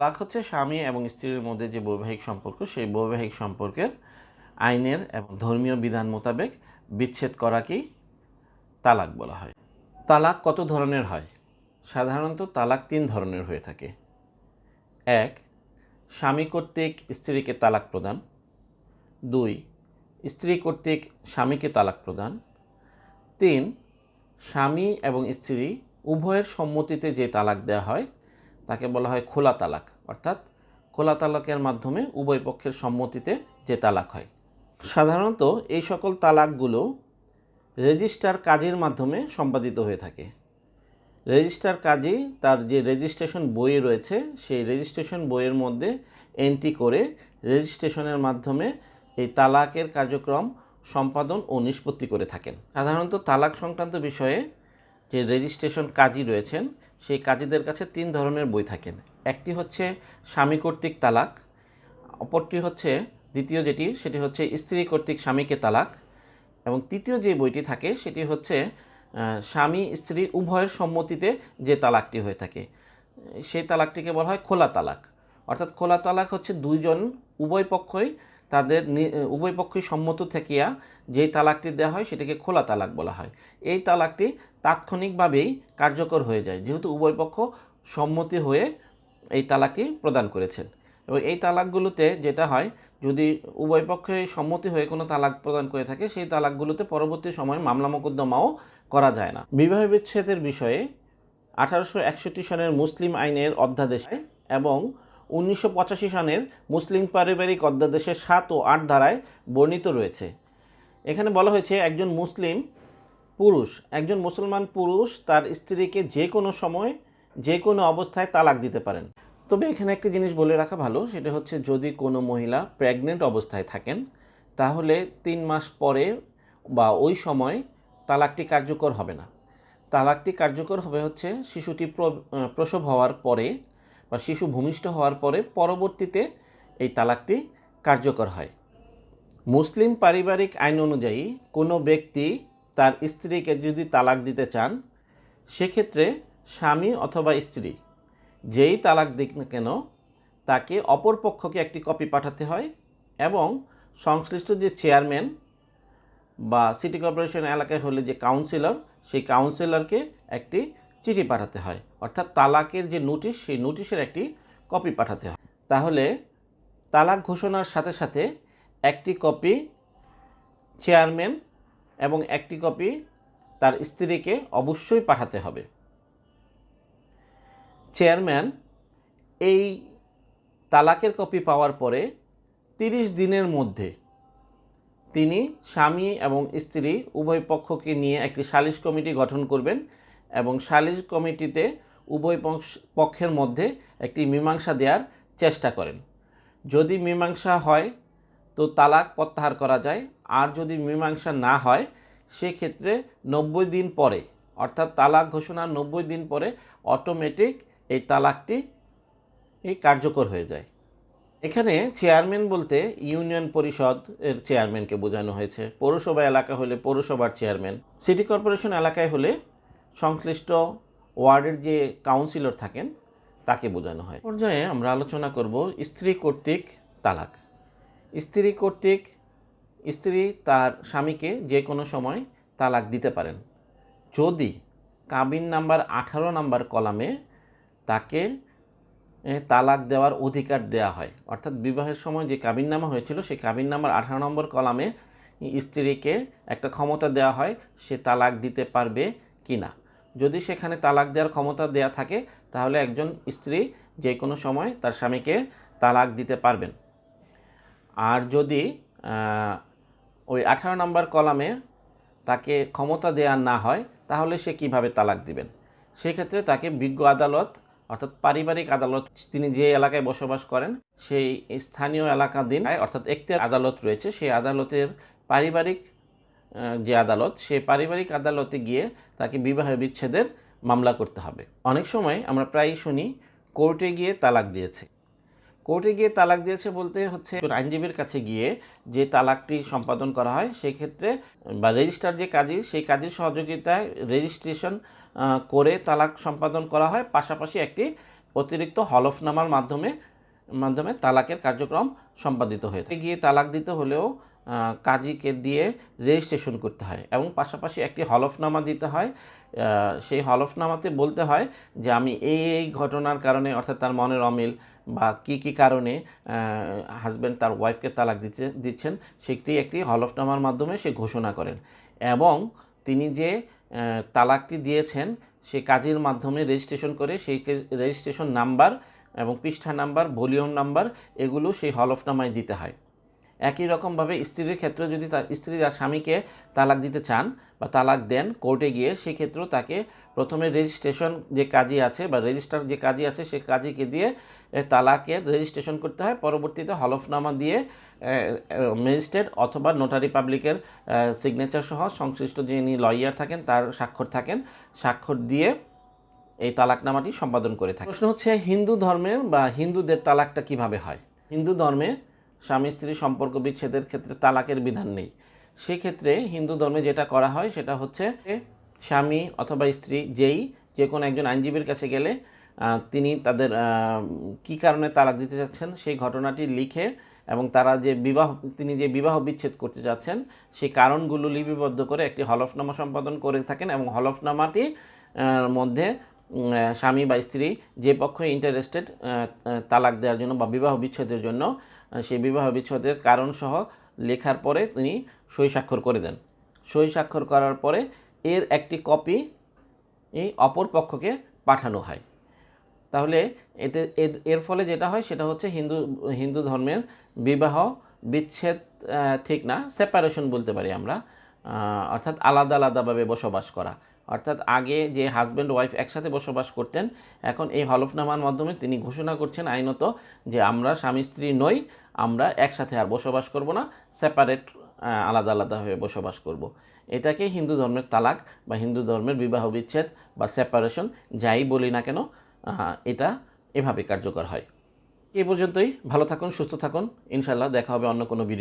তালাক হচ্ছে স্বামী এবং স্ত্রীর মধ্যে যে বৈবাহিক সম্পর্ক, সেই বৈবাহিক সম্পর্কের আইনের এবং ধর্মীয় বিধান মোতাবেক বিচ্ছেদ করাকেই তালাক বলা হয়। তালাক কত ধরনের হয়? সাধারণত তালাক তিন ধরনের হয়ে থাকে। এক, স্বামী কর্তৃক স্ত্রীকে তালাক প্রদান। দুই, স্ত্রী কর্তৃক স্বামীকে তালাক প্রদান। তিন, স্বামী এবং স্ত্রী উভয়ের সম্মতিতে যে তালাক দেওয়া হয় তাকে বলা হয় খোলা তালাক। অর্থাৎ খোলা তালাকের মাধ্যমে উভয় পক্ষের সম্মতিতে যে তালাক হয়। সাধারণত এই সকল তালাকগুলো রেজিস্টার কাজের মাধ্যমে সম্পাদিত হয়ে থাকে। রেজিস্টার কাজী তার যে রেজিস্ট্রেশন বই রয়েছে, সেই রেজিস্ট্রেশন বইয়ের মধ্যে এন্ট্রি করে রেজিস্ট্রেশনের মাধ্যমে এই তালাকের কার্যক্রম সম্পাদন ও নিষ্পত্তি করে থাকেন। সাধারণত তালাক সংক্রান্ত বিষয়ে যে রেজিস্ট্রেশন কাজী রয়েছেন, সেই কাজীদের কাছে তিন ধরনের বই থাকেন। একটি হচ্ছে স্বামী কর্তৃক তালাক, অপরটি হচ্ছে, দ্বিতীয় যেটি, সেটি হচ্ছে স্ত্রী কর্তৃক স্বামীকে তালাক, এবং তৃতীয় যে বইটি থাকে, সেটি হচ্ছে স্বামী স্ত্রী উভয়ের সম্মতিতে যে তালাকটি হয়ে থাকে, সেই তালাকটিকে বলা হয় খোলা তালাক। অর্থাৎ খোলা তালাক হচ্ছে দুইজন উভয় পক্ষই তাদের নি- উভয় পক্ষই সম্মত থাকিয়া যেই তালাকটি দেওয়া হয় সেটাকে খোলা তালাক বলা হয়। এই তালাকটি তাৎক্ষণিকভাবেই কার্যকর হয়ে যায়, যেহেতু উভয় পক্ষ সম্মতি হয়ে এই তালাকটি প্রদান করেছেন। এবং এই তালাকগুলোতে যেটা হয়, যদি উভয় পক্ষে সম্মতি হয়ে কোনো তালাক প্রদান করে থাকে, সেই তালাকগুলোতে পরবর্তী সময়ে মামলা মোকদ্দমাও করা যায় না। বিবাহ বিচ্ছেদের বিষয়ে আঠারোশো একষট্টি সনের মুসলিম আইনের অধ্যাদেশে এবং উনিশশো পঁচাশি সনের মুসলিম পারিবারিক অধ্যাদেশের সাত ও আট ধারায় বর্ণিত রয়েছে। এখানে বলা হয়েছে, একজন মুসলিম পুরুষ, একজন মুসলমান পুরুষ তার স্ত্রীকে যে কোনো সময়, যে কোনো অবস্থায় তালাক দিতে পারেন। তবে এখানে একটি জিনিস বলে রাখা ভালো, সেটা হচ্ছে যদি কোনো মহিলা প্রেগনেন্ট অবস্থায় থাকেন, তাহলে তিন মাস পরে বা ওই সময় তালাকটি কার্যকর হবে না। তালাকটি কার্যকর হবে হচ্ছে শিশুটি প্র- প্রসব হওয়ার পরে বা শিশু ভূমিষ্ঠ হওয়ার পরে পরবর্তীতে এই তালাকটি কার্যকর হয়। মুসলিম পারিবারিক আইন অনুযায়ী কোনো ব্যক্তি তার স্ত্রীকে যদি তালাক দিতে চান, সেক্ষেত্রে স্বামী অথবা স্ত্রী যেই তালাক দিক না কেন, তাকে অপর পক্ষকে একটি কপি পাঠাতে হয় এবং সংশ্লিষ্ট যে চেয়ারম্যান বা সিটি কর্পোরেশন এলাকায় হলে যে কাউন্সিলর, সেই কাউন্সিলরকে একটি চিঠি পাঠাতে হয়। অর্থাৎ তালাকের যে নোটিশ, সেই নোটিশের একটি কপি পাঠাতে হয়। তাহলে তালাক ঘোষণার সাথে সাথে একটি কপি চেয়ারম্যান এবং একটি কপি তার স্ত্রীকে অবশ্যই পাঠাতে হবে। চেয়ারম্যান এই তালাকের কপি পাওয়ার পরে তিরিশ দিনের মধ্যে তিনি স্বামী এবং স্ত্রী উভয় পক্ষকে নিয়ে একটি সালিশ কমিটি গঠন করবেন এবং সালিশ কমিটিতে উভয় পক্ষের মধ্যে একটি মীমাংসা দেওয়ার চেষ্টা করেন। যদি মীমাংসা হয়, তো তালাক প্রত্যাহার করা যায়। আর যদি মীমাংসা না হয়, সেক্ষেত্রে নব্বই দিন পরে, অর্থাৎ তালাক ঘোষণার নব্বই দিন পরে অটোমেটিক এই তালাকটি এই কার্যকর হয়ে যায়। এখানে চেয়ারম্যান বলতে ইউনিয়ন পরিষদ এর চেয়ারম্যানকে বোঝানো হয়েছে। পৌরসভা এলাকা হলে পৌরসভার চেয়ারম্যান সিটি কর্পোরেশন এলাকায় হলে সংশ্লিষ্ট ওয়ার্ডের যে কাউন্সিলর থাকেন, তাকে বোঝানো হয়। পর্যায়ে আমরা আলোচনা করব স্ত্রী কর্তৃক তালাক। স্ত্রী কর্তৃক, স্ত্রী তার স্বামীকে যে কোনো সময় তালাক দিতে পারেন। যদি কাবিন নাম্বার আঠারো নাম্বার কলামে তাকে তালাক দেওয়ার অধিকার দেওয়া হয়, অর্থাৎ বিবাহের সময় যে কাবিন নামা হয়েছিল, সেই কাবিন নাম্বার আঠারো নম্বর কলামে স্ত্রীকে একটা ক্ষমতা দেওয়া হয়, সে তালাক দিতে পারবে কি না যদি সেখানে তালাক দেওয়ার ক্ষমতা দেওয়া থাকে, তাহলে একজন স্ত্রী যে কোনো সময় তার স্বামীকে তালাক দিতে পারবেন। আর যদি ওই আঠারো নম্বর কলামে তাকে ক্ষমতা দেওয়া না হয়, তাহলে সে কীভাবে তালাক দিবেন? সেক্ষেত্রে তাকে বিজ্ঞ আদালত, অর্থাৎ পারিবারিক আদালত, তিনি যে এলাকায় বসবাস করেন, সেই স্থানীয় এলাকাধীন, অর্থাৎ একটি আদালত রয়েছে, সেই আদালতের পারিবারিক যে আদালত সেই পারিবারিক আদালতে গিয়ে তাকে বিবাহ বিচ্ছেদের মামলা করতে হবে। অনেক সময় আমরা প্রায়ই শুনি, কোর্টে গিয়ে তালাক দিয়েছে। কোর্টে গিয়ে তালাক দিয়েছে বলতে হচ্ছে, আইনজীবীর কাছে গিয়ে যে তালাকটি সম্পাদন করা হয়, সেক্ষেত্রে বা রেজিস্টার যে কাজী সেই কাজের সহযোগিতায় রেজিস্ট্রেশন করে তালাক সম্পাদন করা হয়। পাশাপাশি একটি অতিরিক্ত হলফনামার মাধ্যমে মাধ্যমে তালাকের কার্যক্রম সম্পাদিত হয়ে গিয়ে তালাক দিতে হলেও কাজীকে দিয়ে রেজিস্ট্রেশন করতে হয় এবং পাশাপাশি একটি হলফনামা দিতে হয়। সেই হলফনামাতে বলতে হয় যে আমি এই এই ঘটনার কারণে, অর্থাৎ তার মনের অমিল বা কি কি কারণে হাজব্যান্ড তার ওয়াইফকে তালাক দিচ্ছে দিচ্ছেন, সেটি একটি হলফনামার মাধ্যমে সে ঘোষণা করেন। এবং তিনি যে তালাকটি দিয়েছেন, সে কাজের মাধ্যমে রেজিস্ট্রেশন করে সেই রেজিস্ট্রেশন নাম্বার এবং পৃষ্ঠা নাম্বার ভলিউম নাম্বার এগুলো সেই হলফনামায় দিতে হয়। একই রকমভাবে স্ত্রীর ক্ষেত্রে যদি তার স্ত্রী তার স্বামীকে তালাক দিতে চান বা তালাক দেন কোর্টে গিয়ে সেক্ষেত্রেও তাকে প্রথমে রেজিস্ট্রেশন যে কাজী আছে বা রেজিস্টার যে কাজী আছে সে কাজীকে দিয়ে এ, তালাকের রেজিস্ট্রেশন করতে হয়। পরবর্তীতে হলফনামা দিয়ে ম্যাজিস্ট্রেট অথবা নোটারি পাবলিকের সিগনেচার সহ সংশ্লিষ্ট যিনি লয়ার থাকেন তার স্বাক্ষর থাকেন স্বাক্ষর দিয়ে এই তালাকনামাটি সম্পাদন করে থাকে প্রশ্ন হচ্ছে হিন্দু ধর্মে বা হিন্দুদের তালাকটা কীভাবে হয়? হিন্দু ধর্মে স্বামী স্ত্রী সম্পর্ক বিচ্ছেদের ক্ষেত্রে তালাকের বিধান নেই। সেক্ষেত্রে হিন্দু ধর্মে যেটা করা হয়, সেটা হচ্ছে স্বামী অথবা স্ত্রী যেই যে কোনো একজন আইনজীবীর কাছে গেলে তিনি তাদের কী কারণে তালাক দিতে চাচ্ছেন সেই ঘটনাটি লিখে এবং তারা যে বিবাহ, তিনি যে বিবাহ বিচ্ছেদ করতে যাচ্ছেন সেই কারণগুলো লিপিবদ্ধ করে একটি হলফনামা সম্পাদন করে থাকেন এবং হলফনামাটি মধ্যে স্বামী বা স্ত্রী যে পক্ষে ইন্টারেস্টেড তালাক দেওয়ার জন্য বা বিবাহ বিচ্ছেদের জন্য সেই বিবাহ বিচ্ছেদের কারণসহ লেখার পরে তিনি সই স্বাক্ষর করে দেন। সই স্বাক্ষর করার পরে এর একটি কপি এই অপর পক্ষকে পাঠানো হয়। তাহলে এতে এর এর ফলে যেটা হয় সেটা হচ্ছে হিন্দু হিন্দু ধর্মের বিবাহ বিচ্ছেদ ঠিক না সেপারেশন বলতে পারি আমরা অর্থাৎ আলাদা আলাদাভাবে বসবাস করা। অর্থাৎ আগে যে হাজব্যান্ড ওয়াইফ একসাথে বসবাস করতেন, এখন এই হলফনামার মাধ্যমে তিনি ঘোষণা করছেন আইনত যে আমরা স্বামী স্ত্রী নই আমরা একসাথে আর বসবাস করব না সেপারেট আলাদা আলাদাভাবে বসবাস করব। এটাকে হিন্দু ধর্মের তালাক বা হিন্দু ধর্মের বিবাহ বিচ্ছেদ বা সেপারেশন যাই বলি না কেন এটা এভাবে কার্যকর হয় এ পর্যন্তই, ভালো থাকুন, সুস্থ থাকুন ইনশাল্লাহ দেখা হবে অন্য কোনো ভিডিও